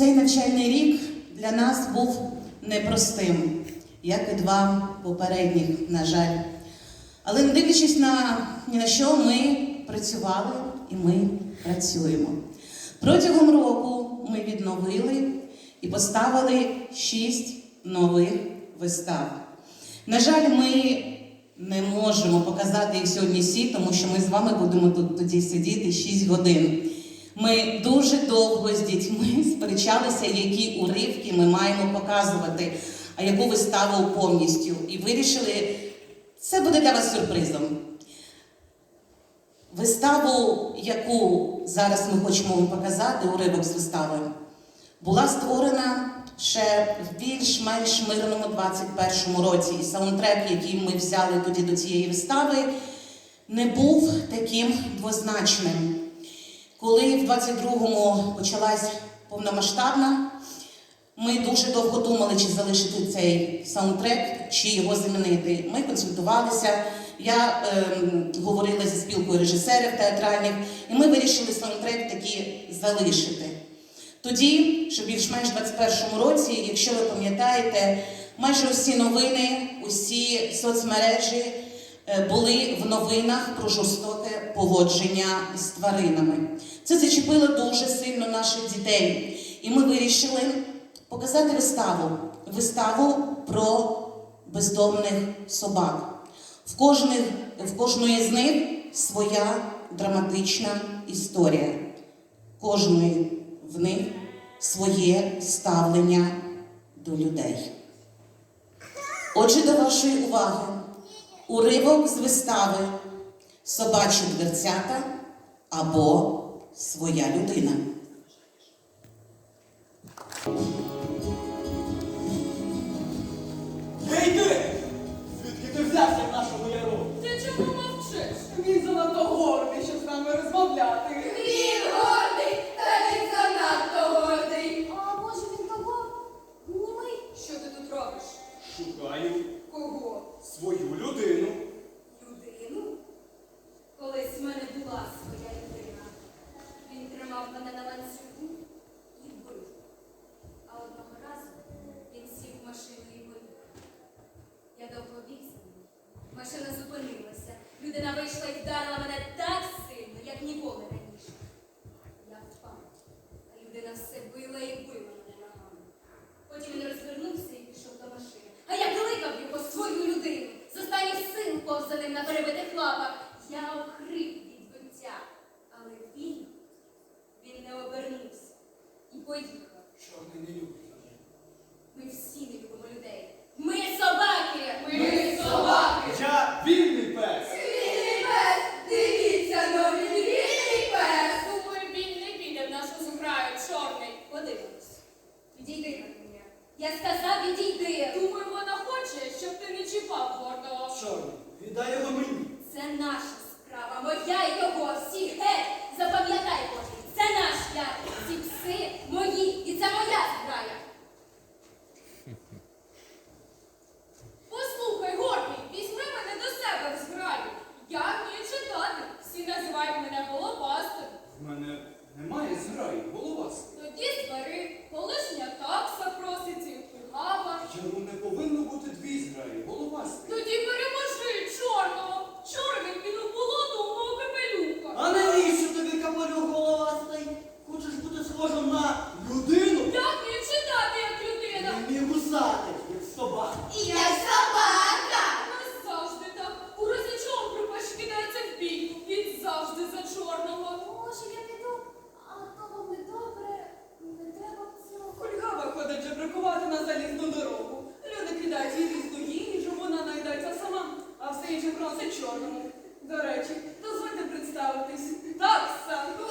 навчальний рік для нас був непростим, як і два попередніх, на жаль. Але не дивлячись на ні на що, ми працювали і ми працюємо. Протягом року ми відновили і поставили шість нових вистав. На жаль, ми не можемо показати їх сьогодні всі, тому що ми з вами будемо тут тоді сидіти 6 годин. Ми дуже довго з дітьми сперечалися, які уривки ми маємо показувати, а яку виставу повністю. І вирішили, це буде для вас сюрпризом. Виставу, яку зараз ми хочемо вам показати, уривок з вистави, була створена ще в більш-менш мирному 21-му році. І саундтрек, який ми взяли тоді до цієї вистави, не був таким двозначним. Коли в 22-му почалась повномасштабна, ми дуже довго думали, чи залишити цей саундтрек, чи його замінити. Ми консультувалися. Я ем, говорила зі спілкою режисерів театральних, і ми вирішили саундтрек таки залишити. Тоді, що більш-менш в 21-му році, якщо ви пам'ятаєте, майже усі новини, усі соцмережі е, були в новинах про жорстоке поводження з тваринами. Це зачепило дуже сильно наших дітей. І ми вирішили показати виставу. Виставу про бездомних собак. В, кожних, в кожної з них своя драматична історія. Кожної в них своє ставлення до людей. Отже, до вашої уваги, уривок з вистави Собачі дверцята або Своя людина. Гей ти! Звідки ти взявся в нашому яру? Ти чому мовчиш? Він занадто гордий, щоб з нами розмовляти. Він гордий, та він занадто гордий. А може він того? Німий? Що ти тут робиш? Шукаю Кого? свою людину. Людину? І поїхав. Чорний не любить людей. Ми всі не любимо людей. Ми собаки! Ми собаки! Я вільний пес! Вільний пес! Дивіться, новий вільний пес! Думаю, він не піде в нашу зграю, чорний. Подивимось. Відійди на мене. Я сказав, відійди. Думаю, вона хоче, щоб ти не чіпав гордого. Чорний, віддай його мені. Це наша справа, моя і його, всі геть! Запам'ятай, Боже, це наш шлях. Ці пси мої, і це моя зграя. Послухай, гордий, візьми мене до себе в зграю. Я вмію читати. Всі називають мене головастим. В мене немає зграї, головас. Тоді це чорному. До речі, дозвольте представитись. Так, Санко.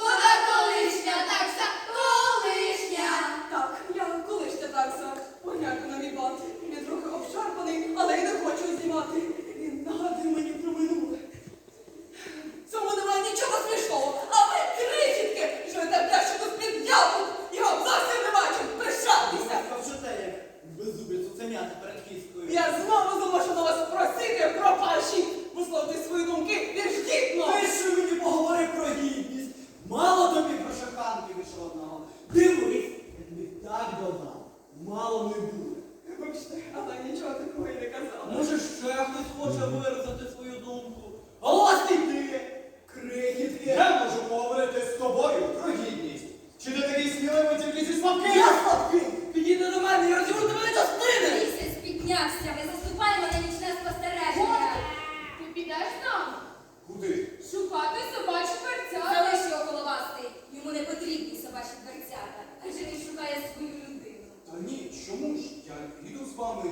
Хоче виразити свою думку. Голосний ти, крихітки. Я можу поговорити з тобою про гідність. Чи ти такий сміливий тільки зі слабким? Я слабкий! Підійди до мене і розірву тебе на частини! Місяць піднявся, ви заступаємо на нічне спостереження. Ти підеш з нами? Куди? Шукати собачі перця. Залиш його головастий, йому не потрібні собачі дверцята, адже він шукає свою людину. Та ні, чому ж? Я піду з вами.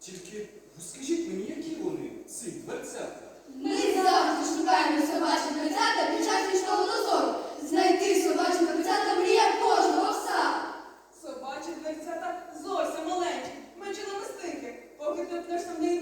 Тільки розкажіть мені, які вони, ці дверцята. Ми завжди шукаємо собачі дверцята під час річного дозору. Знайти собачі дверцята мрія кожного пса. Собачі дверцята зовсім маленькі, менше намистинки. Поки ти пнешся в неї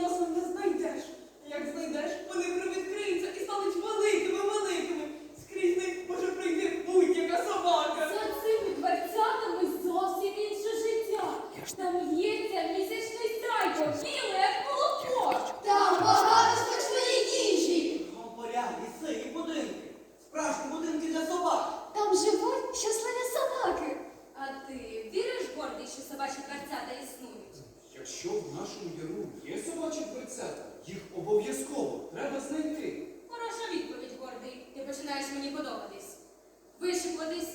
що собачі дверцята існують. Якщо в нашому яру є собачі дверцята, їх обов'язково треба знайти. Хороша відповідь, гордий. Ти починаєш мені подобатись. Вишикуватись